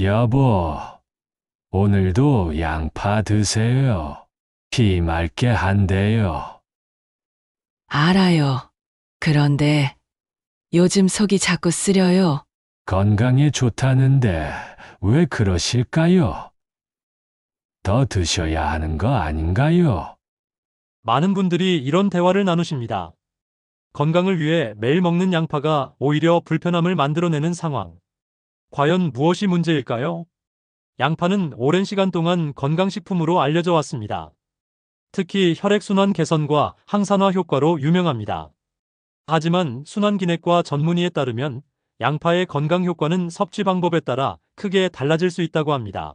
여보, 오늘도 양파 드세요. 피 맑게 한대요. 알아요. 그런데 요즘 속이 자꾸 쓰려요. 건강에 좋다는데 왜 그러실까요? 더 드셔야 하는 거 아닌가요? 많은 분들이 이런 대화를 나누십니다. 건강을 위해 매일 먹는 양파가 오히려 불편함을 만들어내는 상황. 과연 무엇이 문제일까요? 양파는 오랜 시간 동안 건강식품으로 알려져 왔습니다. 특히 혈액순환 개선과 항산화 효과로 유명합니다. 하지만 순환기내과 전문의에 따르면 양파의 건강 효과는 섭취 방법에 따라 크게 달라질 수 있다고 합니다.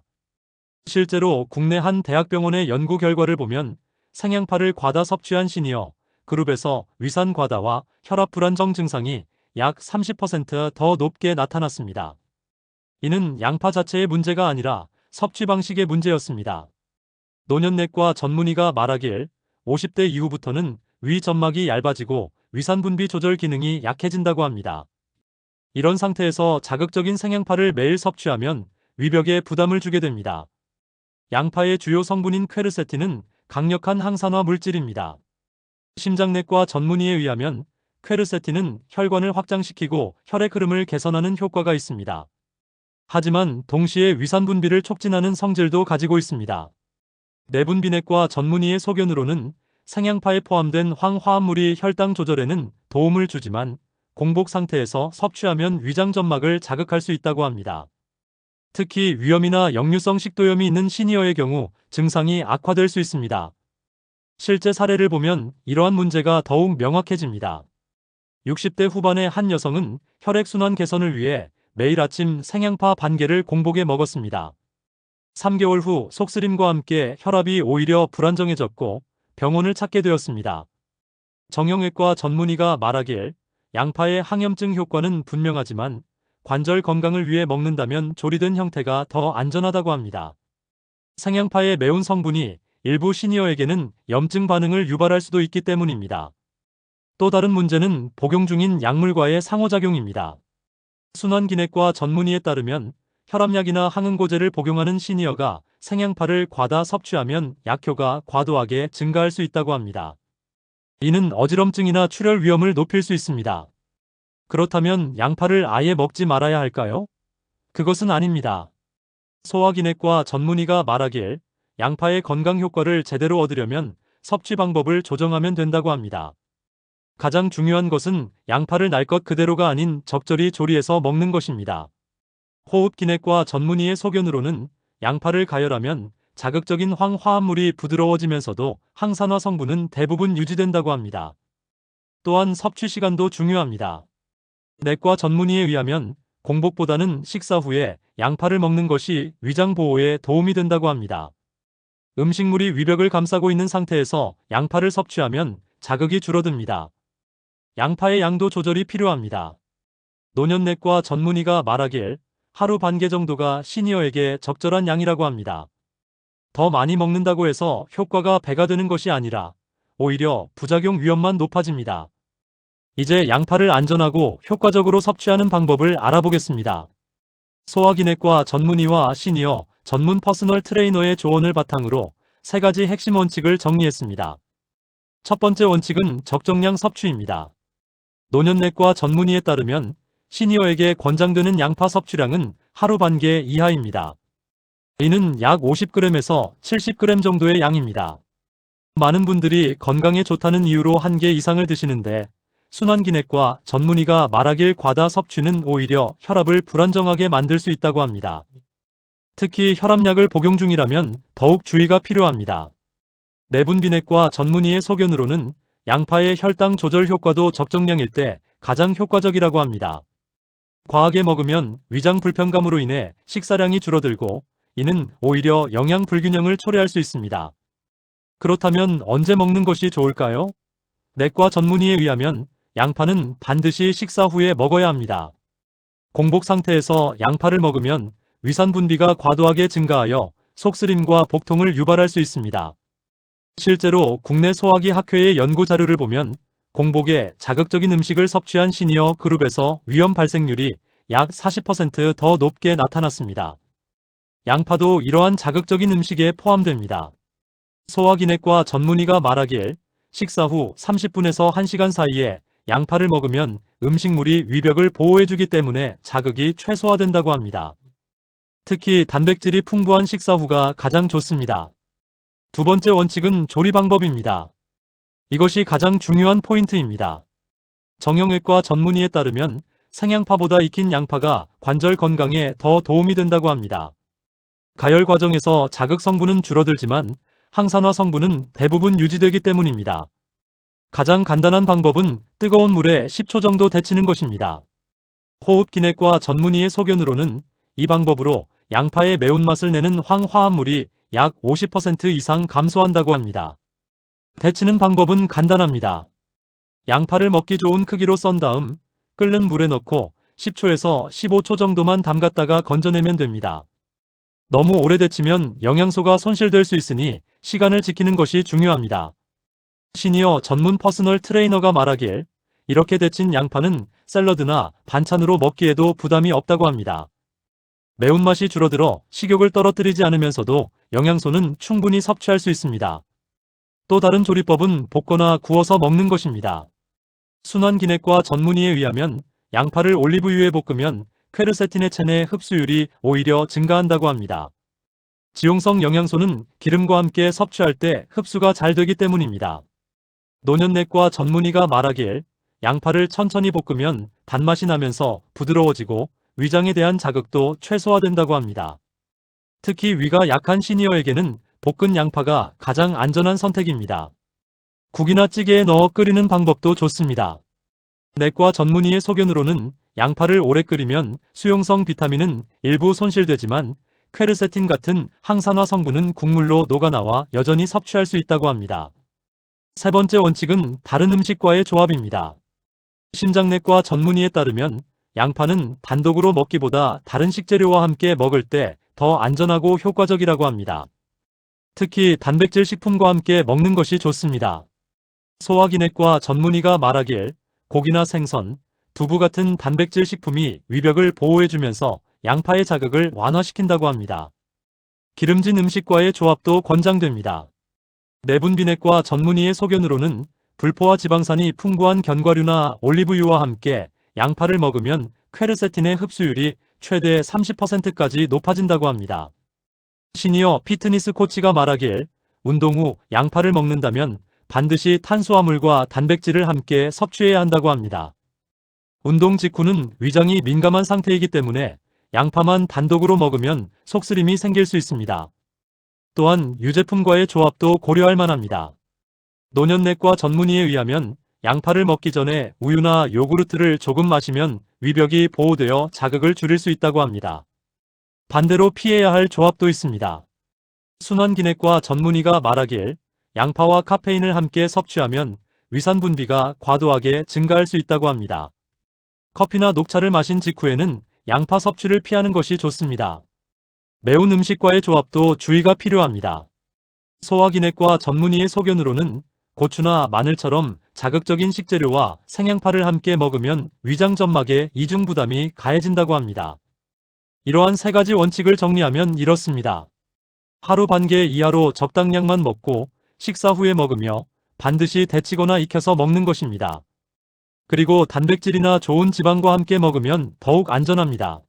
실제로 국내 한 대학병원의 연구 결과를 보면 생양파를 과다 섭취한 시니어 그룹에서 위산 과다와 혈압 불안정 증상이 약 30%더 높게 나타났습니다. 이는 양파 자체의 문제가 아니라 섭취 방식의 문제였습니다. 노년내과 전문의가 말하길 50대 이후부터는 위 점막이 얇아지고 위산 분비 조절 기능이 약해진다고 합니다. 이런 상태에서 자극적인 생양파를 매일 섭취하면 위벽에 부담을 주게 됩니다. 양파의 주요 성분인 퀘르세틴은 강력한 항산화 물질입니다. 심장내과 전문의에 의하면 퀘르세틴은 혈관을 확장시키고 혈액 흐름을 개선하는 효과가 있습니다. 하지만 동시에 위산 분비를 촉진하는 성질도 가지고 있습니다. 내분비내과 전문의의 소견으로는 생양파에 포함된 황화합물이 혈당 조절에는 도움을 주지만 공복 상태에서 섭취하면 위장 점막을 자극할 수 있다고 합니다. 특히 위염이나 역류성 식도염이 있는 시니어의 경우 증상이 악화될 수 있습니다. 실제 사례를 보면 이러한 문제가 더욱 명확해집니다. 60대 후반의 한 여성은 혈액순환 개선을 위해 매일 아침 생양파 반 개를 공복에 먹었습니다. 3개월 후 속쓰림과 함께 혈압이 오히려 불안정해졌고 병원을 찾게 되었습니다. 정형외과 전문의가 말하길 양파의 항염증 효과는 분명하지만 관절 건강을 위해 먹는다면 조리된 형태가 더 안전하다고 합니다. 생양파의 매운 성분이 일부 시니어에게는 염증 반응을 유발할 수도 있기 때문입니다. 또 다른 문제는 복용 중인 약물과의 상호작용입니다. 순환기내과 전문의에 따르면 혈압약이나 항응고제를 복용하는 시니어가 생양파를 과다 섭취하면 약효가 과도하게 증가할 수 있다고 합니다. 이는 어지럼증이나 출혈 위험을 높일 수 있습니다. 그렇다면 양파를 아예 먹지 말아야 할까요? 그것은 아닙니다. 소화기내과 전문의가 말하길 양파의 건강 효과를 제대로 얻으려면 섭취 방법을 조정하면 된다고 합니다. 가장 중요한 것은 양파를 날 것 그대로가 아닌 적절히 조리해서 먹는 것입니다. 호흡 기내과 전문의의 소견으로는 양파를 가열하면 자극적인 황화합물이 부드러워지면서도 항산화 성분은 대부분 유지된다고 합니다. 또한 섭취 시간도 중요합니다. 내과 전문의에 의하면 공복보다는 식사 후에 양파를 먹는 것이 위장 보호에 도움이 된다고 합니다. 음식물이 위벽을 감싸고 있는 상태에서 양파를 섭취하면 자극이 줄어듭니다. 양파의 양도 조절이 필요합니다. 노년내과 전문의가 말하길 하루 반 개 정도가 시니어에게 적절한 양이라고 합니다. 더 많이 먹는다고 해서 효과가 배가 되는 것이 아니라 오히려 부작용 위험만 높아집니다. 이제 양파를 안전하고 효과적으로 섭취하는 방법을 알아보겠습니다. 소화기내과 전문의와 시니어 전문 퍼스널 트레이너의 조언을 바탕으로 세 가지 핵심 원칙을 정리했습니다. 첫 번째 원칙은 적정량 섭취입니다. 노년내과 전문의에 따르면 시니어에게 권장되는 양파 섭취량은 하루 반 개 이하입니다. 이는 약 50g에서 70g 정도의 양입니다. 많은 분들이 건강에 좋다는 이유로 한 개 이상을 드시는데 순환기내과 전문의가 말하길 과다 섭취는 오히려 혈압을 불안정하게 만들 수 있다고 합니다. 특히 혈압약을 복용 중이라면 더욱 주의가 필요합니다. 내분비내과 전문의의 소견으로는 양파의 혈당 조절 효과도 적정량일 때 가장 효과적이라고 합니다. 과하게 먹으면 위장 불편감으로 인해 식사량이 줄어들고 이는 오히려 영양 불균형을 초래할 수 있습니다. 그렇다면 언제 먹는 것이 좋을까요? 내과 전문의에 의하면 양파는 반드시 식사 후에 먹어야 합니다. 공복 상태에서 양파를 먹으면 위산 분비가 과도하게 증가하여 속쓰림과 복통을 유발할 수 있습니다. 실제로 국내 소화기 학회의 연구 자료를 보면 공복에 자극적인 음식을 섭취한 시니어 그룹에서 위험 발생률이 약 40%더 높게 나타났습니다. 양파도 이러한 자극적인 음식에 포함됩니다. 소화기내과 전문의가 말하길 식사 후 30분에서 1시간 사이에 양파를 먹으면 음식물이 위벽을 보호해주기 때문에 자극이 최소화된다고 합니다. 특히 단백질이 풍부한 식사 후가 가장 좋습니다. 두 번째 원칙은 조리 방법입니다. 이것이 가장 중요한 포인트입니다. 정형외과 전문의에 따르면 생양파보다 익힌 양파가 관절 건강에 더 도움이 된다고 합니다. 가열 과정에서 자극 성분은 줄어들지만 항산화 성분은 대부분 유지되기 때문입니다. 가장 간단한 방법은 뜨거운 물에 10초 정도 데치는 것입니다. 호흡기내과 전문의의 소견으로는 이 방법으로 양파의 매운맛을 내는 황화합물이 약 50% 이상 감소한다고 합니다. 데치는 방법은 간단합니다. 양파를 먹기 좋은 크기로 썬 다음 끓는 물에 넣고 10초에서 15초 정도만 담갔다가 건져내면 됩니다. 너무 오래 데치면 영양소가 손실될 수 있으니 시간을 지키는 것이 중요합니다. 시니어 전문 퍼스널 트레이너가 말하길 이렇게 데친 양파는 샐러드나 반찬으로 먹기에도 부담이 없다고 합니다. 매운맛이 줄어들어 식욕을 떨어뜨리지 않으면서도 영양소는 충분히 섭취할 수 있습니다. 또 다른 조리법은 볶거나 구워서 먹는 것입니다. 순환 기내과 전문의에 의하면 양파를 올리브유에 볶으면 퀘르세틴의 체내 흡수율이 오히려 증가한다고 합니다. 지용성 영양소는 기름과 함께 섭취할 때 흡수가 잘 되기 때문입니다. 노년내과 전문의가 말하길 양파를 천천히 볶으면 단맛이 나면서 부드러워지고 위장에 대한 자극도 최소화된다고 합니다. 특히 위가 약한 시니어에게는 볶은 양파가 가장 안전한 선택입니다. 국이나 찌개에 넣어 끓이는 방법도 좋습니다. 내과 전문의의 소견으로는 양파를 오래 끓이면 수용성 비타민은 일부 손실되지만 퀘르세틴 같은 항산화 성분은 국물로 녹아나와 여전히 섭취할 수 있다고 합니다. 세 번째 원칙은 다른 음식과의 조합입니다. 심장내과 전문의에 따르면 양파는 단독으로 먹기보다 다른 식재료와 함께 먹을 때 더 안전하고 효과적이라고 합니다. 특히 단백질 식품과 함께 먹는 것이 좋습니다. 소화기내과 전문의가 말하길 고기나 생선, 두부 같은 단백질 식품이 위벽을 보호해주면서 양파의 자극을 완화시킨다고 합니다. 기름진 음식과의 조합도 권장됩니다. 내분비내과 전문의의 소견으로는 불포화 지방산이 풍부한 견과류나 올리브유와 함께 양파를 먹으면 퀘르세틴의 흡수율이 최대 30%까지 높아진다고 합니다. 시니어 피트니스 코치가 말하길 운동 후 양파를 먹는다면 반드시 탄수화물과 단백질을 함께 섭취해야 한다고 합니다. 운동 직후는 위장이 민감한 상태이기 때문에 양파만 단독으로 먹으면 속쓰림이 생길 수 있습니다. 또한 유제품과의 조합도 고려할 만합니다. 노년내과 전문의에 의하면 양파를 먹기 전에 우유나 요구르트를 조금 마시면 위벽이 보호되어 자극을 줄일 수 있다고 합니다. 반대로 피해야 할 조합도 있습니다. 순환기내과 전문의가 말하길 양파와 카페인을 함께 섭취하면 위산 분비가 과도하게 증가할 수 있다고 합니다. 커피나 녹차를 마신 직후에는 양파 섭취를 피하는 것이 좋습니다. 매운 음식과의 조합도 주의가 필요합니다. 소화기내과 전문의의 소견으로는 고추나 마늘처럼 자극적인 식재료와 생양파를 함께 먹으면 위장 점막에 이중 부담이 가해진다고 합니다. 이러한 세 가지 원칙을 정리하면 이렇습니다. 하루 반 개 이하로 적당량만 먹고 식사 후에 먹으며 반드시 데치거나 익혀서 먹는 것입니다. 그리고 단백질이나 좋은 지방과 함께 먹으면 더욱 안전합니다.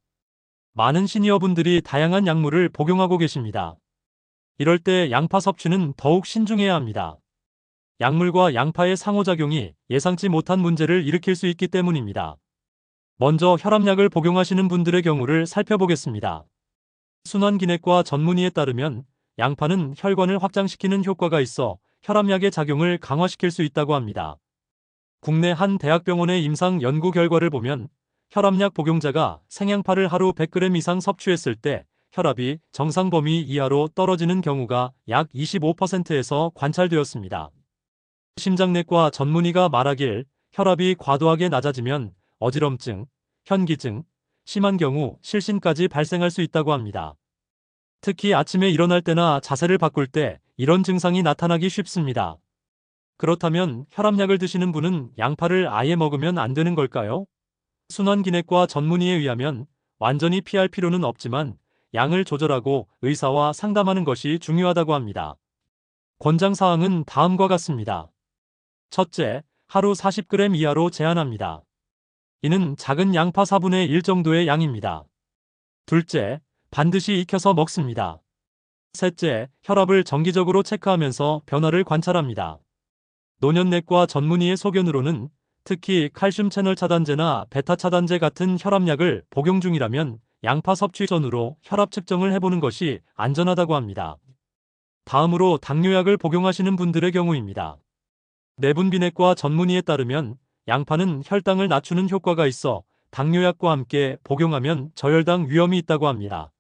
많은 시니어분들이 다양한 약물을 복용하고 계십니다. 이럴 때 양파 섭취는 더욱 신중해야 합니다. 약물과 양파의 상호작용이 예상치 못한 문제를 일으킬 수 있기 때문입니다. 먼저 혈압약을 복용하시는 분들의 경우를 살펴보겠습니다. 순환기내과 전문의에 따르면 양파는 혈관을 확장시키는 효과가 있어 혈압약의 작용을 강화시킬 수 있다고 합니다. 국내 한 대학병원의 임상 연구 결과를 보면 혈압약 복용자가 생양파를 하루 100g 이상 섭취했을 때 혈압이 정상 범위 이하로 떨어지는 경우가 약 25%에서 관찰되었습니다. 심장내과 전문의가 말하길 혈압이 과도하게 낮아지면 어지럼증, 현기증, 심한 경우 실신까지 발생할 수 있다고 합니다. 특히 아침에 일어날 때나 자세를 바꿀 때 이런 증상이 나타나기 쉽습니다. 그렇다면 혈압약을 드시는 분은 양파를 아예 먹으면 안 되는 걸까요? 순환기내과 전문의에 의하면 완전히 피할 필요는 없지만 양을 조절하고 의사와 상담하는 것이 중요하다고 합니다. 권장 사항은 다음과 같습니다. 첫째, 하루 40g 이하로 제한합니다. 이는 작은 양파 4분의 1 정도의 양입니다. 둘째, 반드시 익혀서 먹습니다. 셋째, 혈압을 정기적으로 체크하면서 변화를 관찰합니다. 노년내과 전문의의 소견으로는 특히 칼슘 채널 차단제나 베타 차단제 같은 혈압약을 복용 중이라면 양파 섭취 전후로 혈압 측정을 해보는 것이 안전하다고 합니다. 다음으로 당뇨약을 복용하시는 분들의 경우입니다. 내분비내과 전문의에 따르면 양파는 혈당을 낮추는 효과가 있어 당뇨약과 함께 복용하면 저혈당 위험이 있다고 합니다.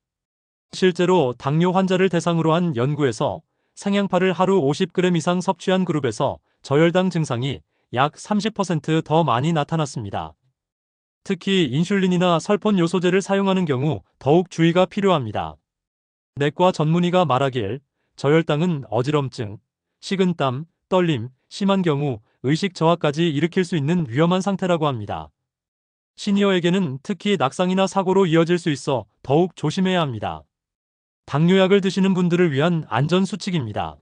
실제로 당뇨 환자를 대상으로 한 연구에서 생양파를 하루 50g 이상 섭취한 그룹에서 저혈당 증상이 약 30%더 많이 나타났습니다. 특히 인슐린이나 설폰 요소제를 사용하는 경우 더욱 주의가 필요합니다. 내과 전문의가 말하길 저혈당은 어지럼증, 식은땀, 떨림, 심한 경우 의식 저하까지 일으킬 수 있는 위험한 상태라고 합니다. 시니어에게는 특히 낙상이나 사고로 이어질 수 있어 더욱 조심해야 합니다. 당뇨약을 드시는 분들을 위한 안전 수칙입니다.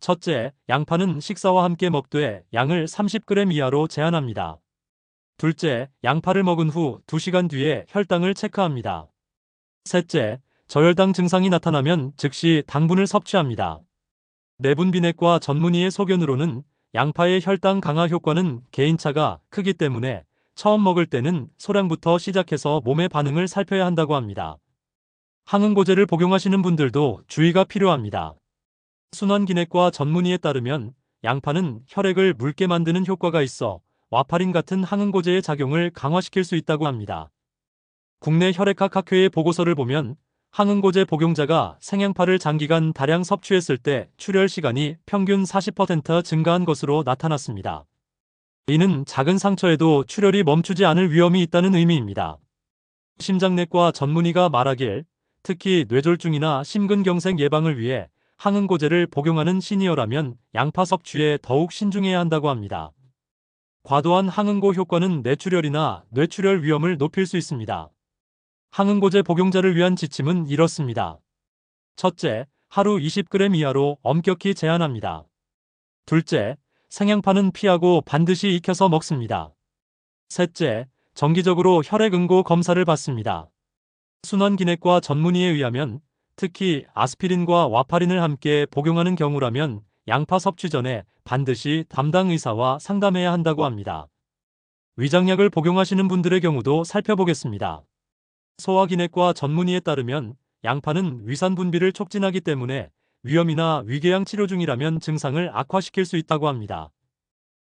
첫째, 양파는 식사와 함께 먹되 양을 30g 이하로 제한합니다. 둘째, 양파를 먹은 후 2시간 뒤에 혈당을 체크합니다. 셋째, 저혈당 증상이 나타나면 즉시 당분을 섭취합니다. 내분비내과 전문의의 소견으로는 양파의 혈당 강화 효과는 개인차가 크기 때문에 처음 먹을 때는 소량부터 시작해서 몸의 반응을 살펴야 한다고 합니다. 항응고제를 복용하시는 분들도 주의가 필요합니다. 순환기내과 전문의에 따르면 양파는 혈액을 묽게 만드는 효과가 있어 와파린 같은 항응고제의 작용을 강화시킬 수 있다고 합니다. 국내 혈액학 학회의 보고서를 보면 항응고제 복용자가 생양파를 장기간 다량 섭취했을 때 출혈 시간이 평균 40% 증가한 것으로 나타났습니다. 이는 작은 상처에도 출혈이 멈추지 않을 위험이 있다는 의미입니다. 심장내과 전문의가 말하길 특히 뇌졸중이나 심근경색 예방을 위해 항응고제를 복용하는 시니어라면 양파 섭취에 더욱 신중해야 한다고 합니다. 과도한 항응고 효과는 뇌출혈이나 뇌출혈 위험을 높일 수 있습니다. 항응고제 복용자를 위한 지침은 이렇습니다. 첫째, 하루 20g 이하로 엄격히 제한합니다. 둘째, 생양파는 피하고 반드시 익혀서 먹습니다. 셋째, 정기적으로 혈액 응고 검사를 받습니다. 순환기내과 전문의에 의하면 특히 아스피린과 와파린을 함께 복용하는 경우라면 양파 섭취 전에 반드시 담당 의사와 상담해야 한다고 합니다. 위장약을 복용하시는 분들의 경우도 살펴보겠습니다. 소화기내과 전문의에 따르면 양파는 위산 분비를 촉진하기 때문에 위염이나 위궤양 치료 중이라면 증상을 악화시킬 수 있다고 합니다.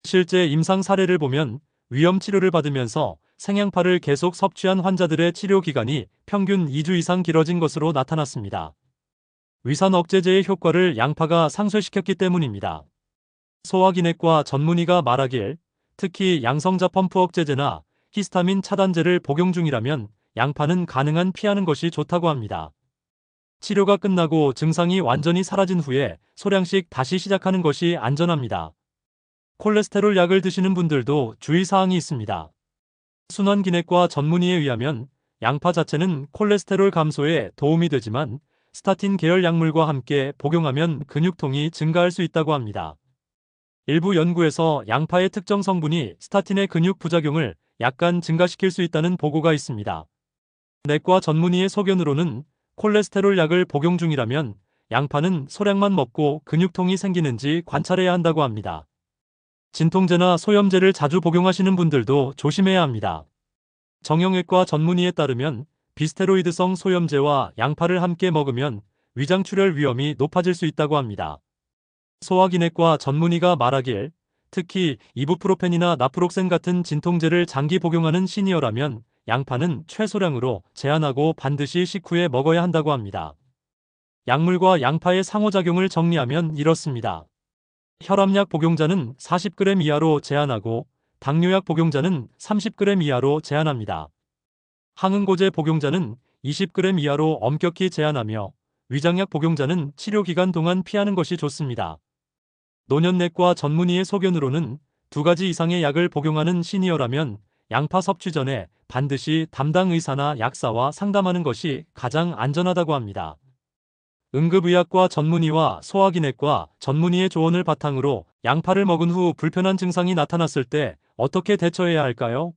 실제 임상 사례를 보면 위염 치료를 받으면서 생양파를 계속 섭취한 환자들의 치료 기간이 평균 2주 이상 길어진 것으로 나타났습니다. 위산 억제제의 효과를 양파가 상쇄시켰기 때문입니다. 소화기내과 전문의가 말하길 특히 양성자 펌프 억제제나 히스타민 차단제를 복용 중이라면 양파는 가능한 피하는 것이 좋다고 합니다. 치료가 끝나고 증상이 완전히 사라진 후에 소량씩 다시 시작하는 것이 안전합니다. 콜레스테롤 약을 드시는 분들도 주의사항이 있습니다. 순환기내과 전문의에 의하면 양파 자체는 콜레스테롤 감소에 도움이 되지만 스타틴 계열 약물과 함께 복용하면 근육통이 증가할 수 있다고 합니다. 일부 연구에서 양파의 특정 성분이 스타틴의 근육 부작용을 약간 증가시킬 수 있다는 보고가 있습니다. 내과 전문의의 소견으로는 콜레스테롤 약을 복용 중이라면 양파는 소량만 먹고 근육통이 생기는지 관찰해야 한다고 합니다. 진통제나 소염제를 자주 복용하시는 분들도 조심해야 합니다. 정형외과 전문의에 따르면 비스테로이드성 소염제와 양파를 함께 먹으면 위장출혈 위험이 높아질 수 있다고 합니다. 소화기내과 전문의가 말하길 특히 이부프로펜이나 나프록센 같은 진통제를 장기 복용하는 시니어라면 양파는 최소량으로 제한하고 반드시 식후에 먹어야 한다고 합니다. 약물과 양파의 상호작용을 정리하면 이렇습니다. 혈압약 복용자는 40g 이하로 제한하고 당뇨약 복용자는 30g 이하로 제한합니다. 항응고제 복용자는 20g 이하로 엄격히 제한하며 위장약 복용자는 치료 기간 동안 피하는 것이 좋습니다. 노년내과 전문의의 소견으로는 두 가지 이상의 약을 복용하는 시니어라면 양파 섭취 전에 반드시 담당 의사나 약사와 상담하는 것이 가장 안전하다고 합니다. 응급의학과 전문의와 소화기내과 전문의의 조언을 바탕으로 양파를 먹은 후 불편한 증상이 나타났을 때 어떻게 대처해야 할까요?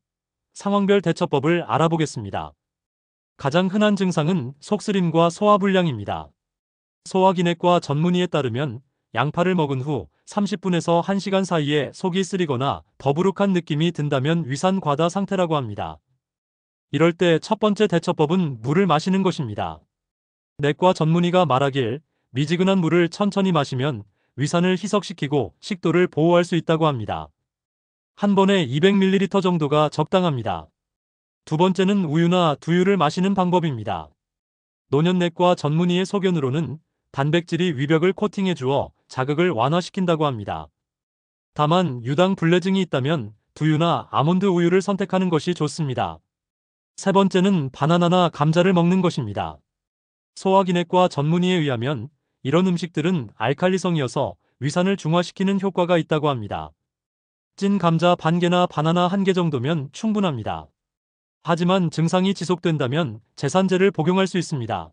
상황별 대처법을 알아보겠습니다. 가장 흔한 증상은 속쓰림과 소화불량입니다. 소화기내과 전문의에 따르면 양파를 먹은 후 30분에서 1시간 사이에 속이 쓰리거나 더부룩한 느낌이 든다면 위산 과다 상태라고 합니다. 이럴 때 첫 번째 대처법은 물을 마시는 것입니다. 내과 전문의가 말하길 미지근한 물을 천천히 마시면 위산을 희석시키고 식도를 보호할 수 있다고 합니다. 한 번에 200ml 정도가 적당합니다. 두 번째는 우유나 두유를 마시는 방법입니다. 노년내과 전문의의 소견으로는 단백질이 위벽을 코팅해 주어 자극을 완화시킨다고 합니다. 다만 유당 불내증이 있다면 두유나 아몬드 우유를 선택하는 것이 좋습니다. 세 번째는 바나나나 감자를 먹는 것입니다. 소화기내과 전문의에 의하면 이런 음식들은 알칼리성이어서 위산을 중화시키는 효과가 있다고 합니다. 찐 감자 반 개나 바나나 한 개 정도면 충분합니다. 하지만 증상이 지속된다면 제산제를 복용할 수 있습니다.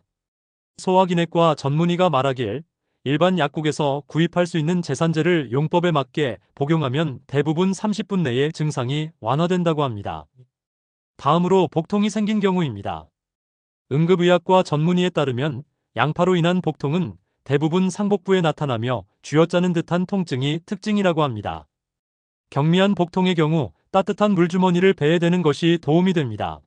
소화기내과 전문의가 말하길 일반 약국에서 구입할 수 있는 제산제를 용법에 맞게 복용하면 대부분 30분 내에 증상이 완화된다고 합니다. 다음으로 복통이 생긴 경우입니다. 응급의학과 전문의에 따르면 양파로 인한 복통은 대부분 상복부에 나타나며 쥐어짜는 듯한 통증이 특징이라고 합니다. 경미한 복통의 경우 따뜻한 물주머니를 배에 대는 것이 도움이 됩니다.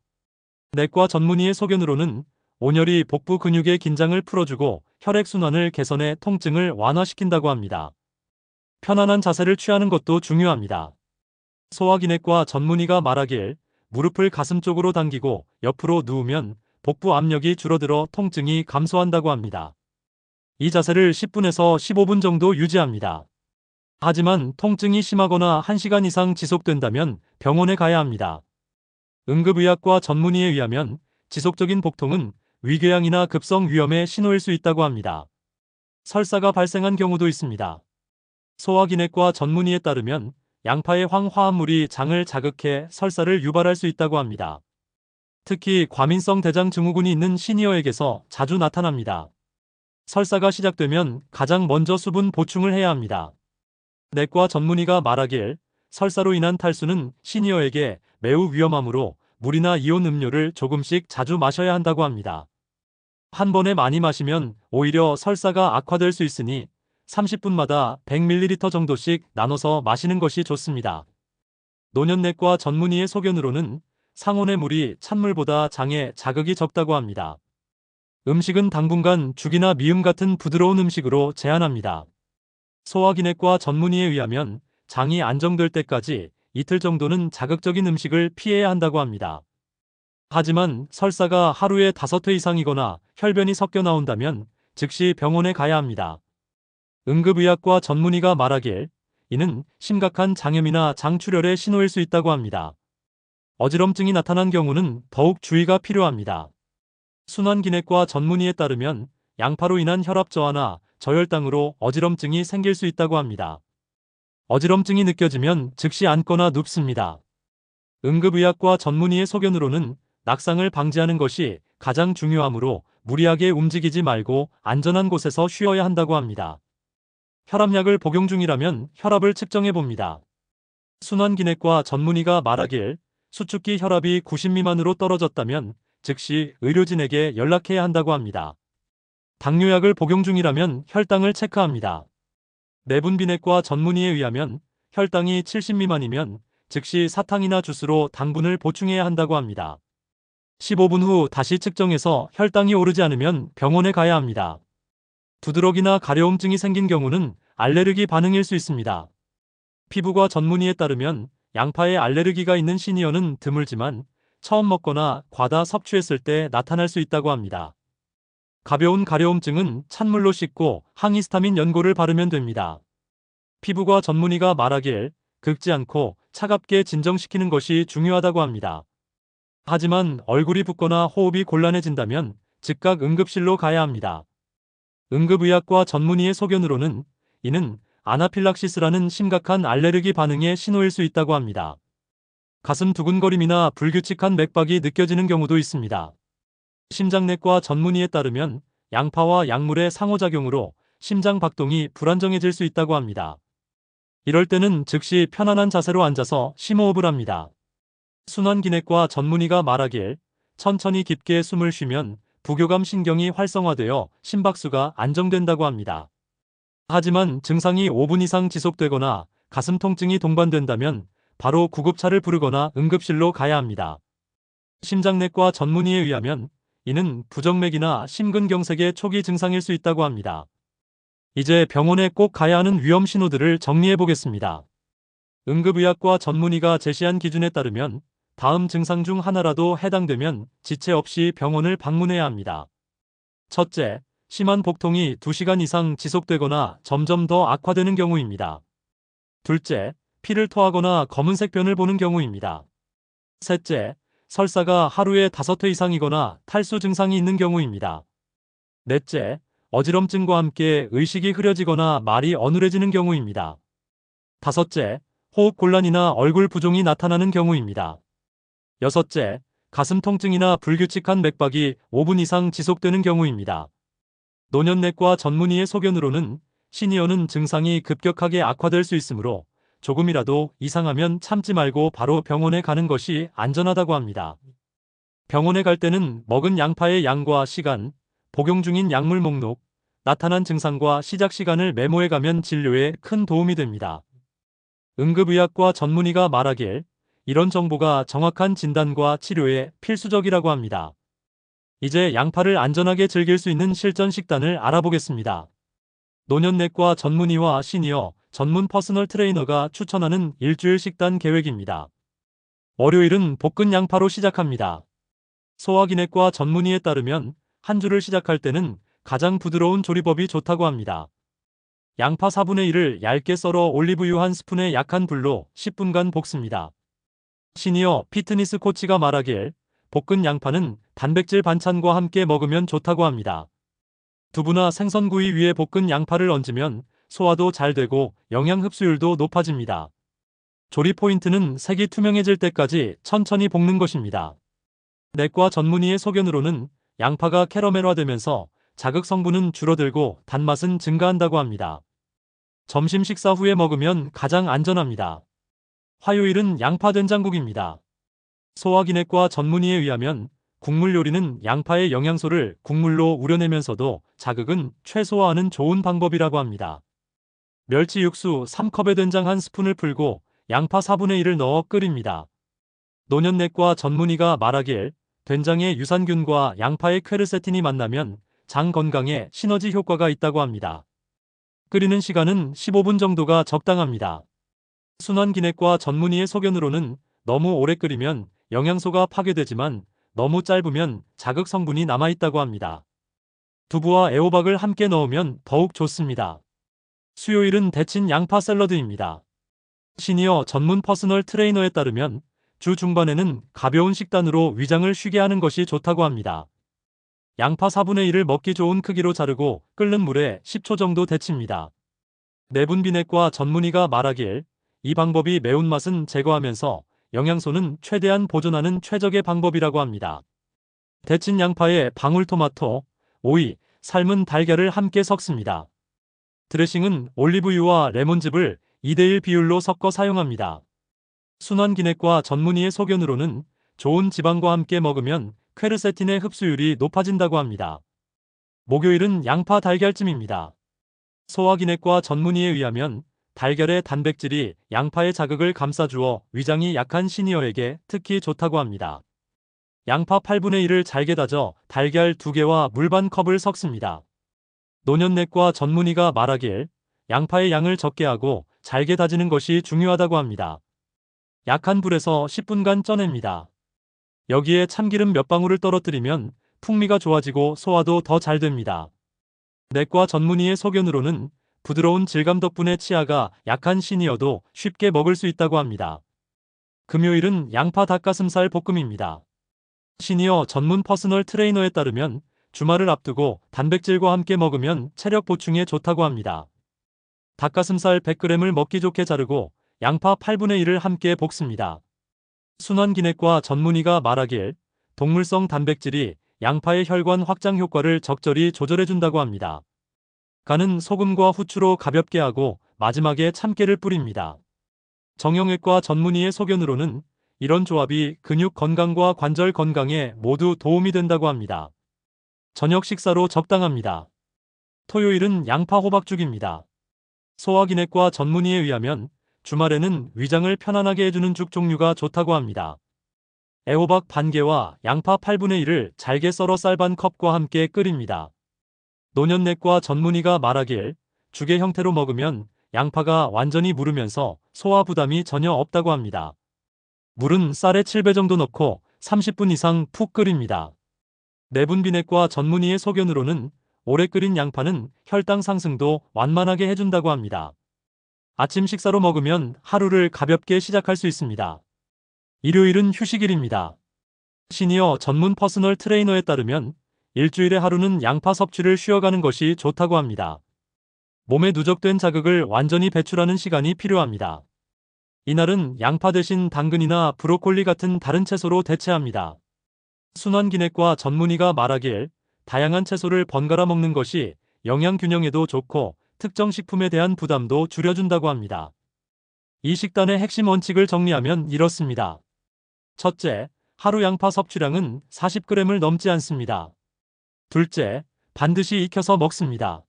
내과 전문의의 소견으로는 온열이 복부 근육의 긴장을 풀어주고 혈액순환을 개선해 통증을 완화시킨다고 합니다. 편안한 자세를 취하는 것도 중요합니다. 소화기내과 전문의가 말하길 무릎을 가슴 쪽으로 당기고 옆으로 누우면 복부 압력이 줄어들어 통증이 감소한다고 합니다. 이 자세를 10분에서 15분 정도 유지합니다. 하지만 통증이 심하거나 1시간 이상 지속된다면 병원에 가야 합니다. 응급의학과 전문의에 의하면 지속적인 복통은 위궤양이나 급성 위염의 신호일 수 있다고 합니다. 설사가 발생한 경우도 있습니다. 소화기내과 전문의에 따르면 양파의 황화합물이 장을 자극해 설사를 유발할 수 있다고 합니다. 특히 과민성 대장 증후군이 있는 시니어에게서 자주 나타납니다. 설사가 시작되면 가장 먼저 수분 보충을 해야 합니다. 내과 전문의가 말하길 설사로 인한 탈수는 시니어에게 매우 위험하므로 물이나 이온 음료를 조금씩 자주 마셔야 한다고 합니다. 한 번에 많이 마시면 오히려 설사가 악화될 수 있으니 30분마다 100ml 정도씩 나눠서 마시는 것이 좋습니다. 노년내과 전문의의 소견으로는 상온의 물이 찬물보다 장에 자극이 적다고 합니다. 음식은 당분간 죽이나 미음 같은 부드러운 음식으로 제한합니다. 소화기내과 전문의에 의하면 장이 안정될 때까지 이틀 정도는 자극적인 음식을 피해야 한다고 합니다. 하지만 설사가 하루에 5회 이상이거나 혈변이 섞여 나온다면 즉시 병원에 가야 합니다. 응급의학과 전문의가 말하길 이는 심각한 장염이나 장출혈의 신호일 수 있다고 합니다. 어지럼증이 나타난 경우는 더욱 주의가 필요합니다. 순환기내과 전문의에 따르면 양파로 인한 혈압 저하나 저혈당으로 어지럼증이 생길 수 있다고 합니다. 어지럼증이 느껴지면 즉시 앉거나 눕습니다. 응급의학과 전문의의 소견으로는 낙상을 방지하는 것이 가장 중요하므로 무리하게 움직이지 말고 안전한 곳에서 쉬어야 한다고 합니다. 혈압약을 복용 중이라면 혈압을 측정해 봅니다. 순환기내과 전문의가 말하길 수축기 혈압이 90 미만으로 떨어졌다면 즉시 의료진에게 연락해야 한다고 합니다. 당뇨약을 복용 중이라면 혈당을 체크합니다. 내분비내과 전문의에 의하면 혈당이 70 미만이면 즉시 사탕이나 주스로 당분을 보충해야 한다고 합니다. 15분 후 다시 측정해서 혈당이 오르지 않으면 병원에 가야 합니다. 두드러기나 가려움증이 생긴 경우는 알레르기 반응일 수 있습니다. 피부과 전문의에 따르면 양파에 알레르기가 있는 시니어는 드물지만 처음 먹거나 과다 섭취했을 때 나타날 수 있다고 합니다. 가벼운 가려움증은 찬물로 씻고 항히스타민 연고를 바르면 됩니다. 피부과 전문의가 말하길 긁지 않고 차갑게 진정시키는 것이 중요하다고 합니다. 하지만 얼굴이 붓거나 호흡이 곤란해진다면 즉각 응급실로 가야 합니다. 응급의학과 전문의의 소견으로는 이는 아나필락시스라는 심각한 알레르기 반응의 신호일 수 있다고 합니다. 가슴 두근거림이나 불규칙한 맥박이 느껴지는 경우도 있습니다. 심장내과 전문의에 따르면 양파와 약물의 상호작용으로 심장 박동이 불안정해질 수 있다고 합니다. 이럴 때는 즉시 편안한 자세로 앉아서 심호흡을 합니다. 순환기내과 전문의가 말하길 천천히 깊게 숨을 쉬면 부교감 신경이 활성화되어 심박수가 안정된다고 합니다. 하지만 증상이 5분 이상 지속되거나 가슴 통증이 동반된다면 바로 구급차를 부르거나 응급실로 가야 합니다. 심장내과 전문의에 의하면 이는 부정맥이나 심근경색의 초기 증상일 수 있다고 합니다. 이제 병원에 꼭 가야 하는 위험 신호들을 정리해 보겠습니다. 응급의학과 전문의가 제시한 기준에 따르면 다음 증상 중 하나라도 해당되면 지체 없이 병원을 방문해야 합니다. 첫째, 심한 복통이 2시간 이상 지속되거나 점점 더 악화되는 경우입니다. 둘째, 피를 토하거나 검은색 변을 보는 경우입니다. 셋째, 설사가 하루에 5회 이상이거나 탈수 증상이 있는 경우입니다. 넷째, 어지럼증과 함께 의식이 흐려지거나 말이 어눌해지는 경우입니다. 다섯째, 호흡 곤란이나 얼굴 부종이 나타나는 경우입니다. 여섯째, 가슴 통증이나 불규칙한 맥박이 5분 이상 지속되는 경우입니다. 노년내과 전문의의 소견으로는 시니어는 증상이 급격하게 악화될 수 있으므로 조금이라도 이상하면 참지 말고 바로 병원에 가는 것이 안전하다고 합니다. 병원에 갈 때는 먹은 양파의 양과 시간, 복용 중인 약물 목록, 나타난 증상과 시작 시간을 메모해 가면 진료에 큰 도움이 됩니다. 응급의학과 전문의가 말하길 이런 정보가 정확한 진단과 치료에 필수적이라고 합니다. 이제 양파를 안전하게 즐길 수 있는 실전 식단을 알아보겠습니다. 노년내과 전문의와 시니어 전문 퍼스널 트레이너가 추천하는 일주일 식단 계획입니다. 월요일은 볶은 양파로 시작합니다. 소화기내과 전문의에 따르면 한 주를 시작할 때는 가장 부드러운 조리법이 좋다고 합니다. 양파 4분의 1을 얇게 썰어 올리브유 한 스푼에 약한 불로 10분간 볶습니다. 시니어 피트니스 코치가 말하길 볶은 양파는 단백질 반찬과 함께 먹으면 좋다고 합니다. 두부나 생선구이 위에 볶은 양파를 얹으면 소화도 잘 되고 영양 흡수율도 높아집니다. 조리 포인트는 색이 투명해질 때까지 천천히 볶는 것입니다. 내과 전문의의 소견으로는 양파가 캐러멜화되면서 자극 성분은 줄어들고 단맛은 증가한다고 합니다. 점심 식사 후에 먹으면 가장 안전합니다. 화요일은 양파 된장국입니다. 소화기내과 전문의에 의하면 국물 요리는 양파의 영양소를 국물로 우려내면서도 자극은 최소화하는 좋은 방법이라고 합니다. 멸치 육수 3컵에 된장 한 스푼을 풀고 양파 4분의 1을 넣어 끓입니다. 노년내과 전문의가 말하길 된장의 유산균과 양파의 퀘르세틴이 만나면 장 건강에 시너지 효과가 있다고 합니다. 끓이는 시간은 15분 정도가 적당합니다. 순환 기내과 전문의의 소견으로는 너무 오래 끓이면 영양소가 파괴되지만 너무 짧으면 자극 성분이 남아있다고 합니다. 두부와 애호박을 함께 넣으면 더욱 좋습니다. 수요일은 데친 양파 샐러드입니다. 시니어 전문 퍼스널 트레이너에 따르면 주 중반에는 가벼운 식단으로 위장을 쉬게 하는 것이 좋다고 합니다. 양파 4분의 1을 먹기 좋은 크기로 자르고 끓는 물에 10초 정도 데칩니다. 내분비내과 전문의가 말하길 이 방법이 매운맛은 제거하면서 영양소는 최대한 보존하는 최적의 방법이라고 합니다. 데친 양파에 방울토마토, 오이, 삶은 달걀을 함께 섞습니다. 드레싱은 올리브유와 레몬즙을 2대1 비율로 섞어 사용합니다. 순환기내과 전문의의 소견으로는 좋은 지방과 함께 먹으면 퀘르세틴의 흡수율이 높아진다고 합니다. 목요일은 양파 달걀찜입니다. 소화기내과 전문의에 의하면 달걀의 단백질이 양파의 자극을 감싸주어 위장이 약한 시니어에게 특히 좋다고 합니다. 양파 8분의 1을 잘게 다져 달걀 2개와 물 반 컵을 섞습니다. 노년내과 전문의가 말하길 양파의 양을 적게 하고 잘게 다지는 것이 중요하다고 합니다. 약한 불에서 10분간 쪄냅니다. 여기에 참기름 몇 방울을 떨어뜨리면 풍미가 좋아지고 소화도 더 잘 됩니다. 내과 전문의의 소견으로는 부드러운 질감 덕분에 치아가 약한 시니어도 쉽게 먹을 수 있다고 합니다. 금요일은 양파 닭가슴살 볶음입니다. 시니어 전문 퍼스널 트레이너에 따르면 주말을 앞두고 단백질과 함께 먹으면 체력 보충에 좋다고 합니다. 닭가슴살 100g을 먹기 좋게 자르고 양파 8분의 1을 함께 볶습니다. 순환기내과 전문의가 말하길 동물성 단백질이 양파의 혈관 확장 효과를 적절히 조절해준다고 합니다. 간은 소금과 후추로 가볍게 하고 마지막에 참깨를 뿌립니다. 정형외과 전문의의 소견으로는 이런 조합이 근육 건강과 관절 건강에 모두 도움이 된다고 합니다. 저녁 식사로 적당합니다. 토요일은 양파 호박죽입니다. 소화기내과 전문의에 의하면 주말에는 위장을 편안하게 해주는 죽 종류가 좋다고 합니다. 애호박 반 개와 양파 8분의 1을 잘게 썰어 쌀 반 컵과 함께 끓입니다. 노년내과 전문의가 말하길 죽의 형태로 먹으면 양파가 완전히 무르면서 소화 부담이 전혀 없다고 합니다. 물은 쌀에 7배 정도 넣고 30분 이상 푹 끓입니다. 내분비내과 전문의의 소견으로는 오래 끓인 양파는 혈당 상승도 완만하게 해준다고 합니다. 아침 식사로 먹으면 하루를 가볍게 시작할 수 있습니다. 일요일은 휴식일입니다. 시니어 전문 퍼스널 트레이너에 따르면 일주일에 하루는 양파 섭취를 쉬어가는 것이 좋다고 합니다. 몸에 누적된 자극을 완전히 배출하는 시간이 필요합니다. 이날은 양파 대신 당근이나 브로콜리 같은 다른 채소로 대체합니다. 순환기내과 전문의가 말하길 다양한 채소를 번갈아 먹는 것이 영양 균형에도 좋고 특정 식품에 대한 부담도 줄여준다고 합니다. 이 식단의 핵심 원칙을 정리하면 이렇습니다. 첫째, 하루 양파 섭취량은 40g을 넘지 않습니다. 둘째, 반드시 익혀서 먹습니다.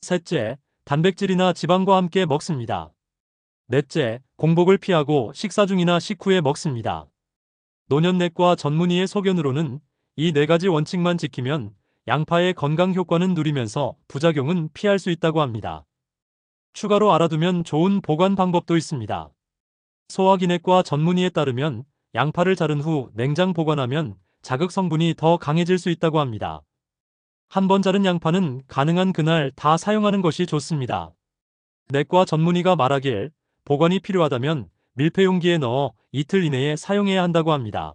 셋째, 단백질이나 지방과 함께 먹습니다. 넷째, 공복을 피하고 식사 중이나 식후에 먹습니다. 노년내과 전문의의 소견으로는 이 네 가지 원칙만 지키면 양파의 건강 효과는 누리면서 부작용은 피할 수 있다고 합니다. 추가로 알아두면 좋은 보관 방법도 있습니다. 소화기내과 전문의에 따르면 양파를 자른 후 냉장 보관하면 자극 성분이 더 강해질 수 있다고 합니다. 한 번 자른 양파는 가능한 그날 다 사용하는 것이 좋습니다. 내과 전문의가 말하길 보관이 필요하다면 밀폐용기에 넣어 이틀 이내에 사용해야 한다고 합니다.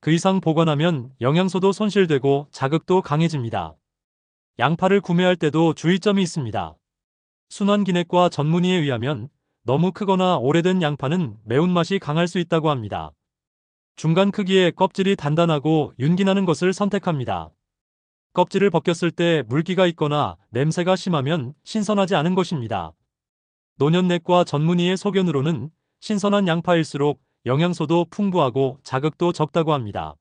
그 이상 보관하면 영양소도 손실되고 자극도 강해집니다. 양파를 구매할 때도 주의점이 있습니다. 순환기내과 전문의에 의하면 너무 크거나 오래된 양파는 매운맛이 강할 수 있다고 합니다. 중간 크기의 껍질이 단단하고 윤기나는 것을 선택합니다. 껍질을 벗겼을 때 물기가 있거나 냄새가 심하면 신선하지 않은 것입니다. 노년내과 전문의의 소견으로는 신선한 양파일수록 영양소도 풍부하고 자극도 적다고 합니다.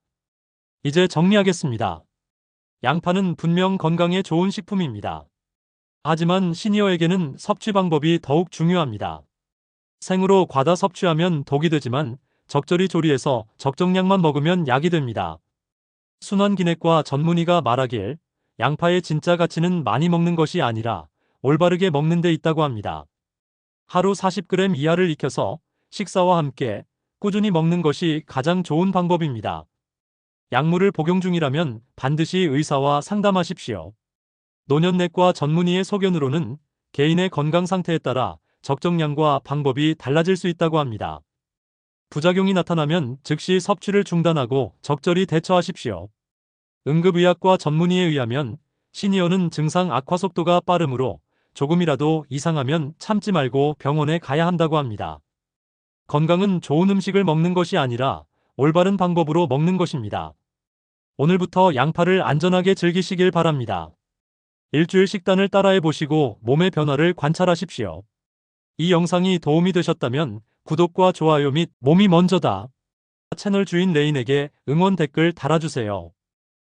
이제 정리하겠습니다. 양파는 분명 건강에 좋은 식품입니다. 하지만 시니어에게는 섭취 방법이 더욱 중요합니다. 생으로 과다 섭취하면 독이 되지만 적절히 조리해서 적정량만 먹으면 약이 됩니다. 순환기내과 전문의가 말하길 양파의 진짜 가치는 많이 먹는 것이 아니라 올바르게 먹는 데 있다고 합니다. 하루 40g 이하를 익혀서 식사와 함께 꾸준히 먹는 것이 가장 좋은 방법입니다. 약물을 복용 중이라면 반드시 의사와 상담하십시오. 노년내과 전문의의 소견으로는 개인의 건강 상태에 따라 적정량과 방법이 달라질 수 있다고 합니다. 부작용이 나타나면 즉시 섭취를 중단하고 적절히 대처하십시오. 응급의학과 전문의에 의하면 시니어는 증상 악화 속도가 빠르므로 조금이라도 이상하면 참지 말고 병원에 가야 한다고 합니다. 건강은 좋은 음식을 먹는 것이 아니라 올바른 방법으로 먹는 것입니다. 오늘부터 양파를 안전하게 즐기시길 바랍니다. 일주일 식단을 따라해 보시고 몸의 변화를 관찰하십시오. 이 영상이 도움이 되셨다면 구독과 좋아요 및 몸이 먼저다 채널 주인 레인에게 응원 댓글 달아주세요.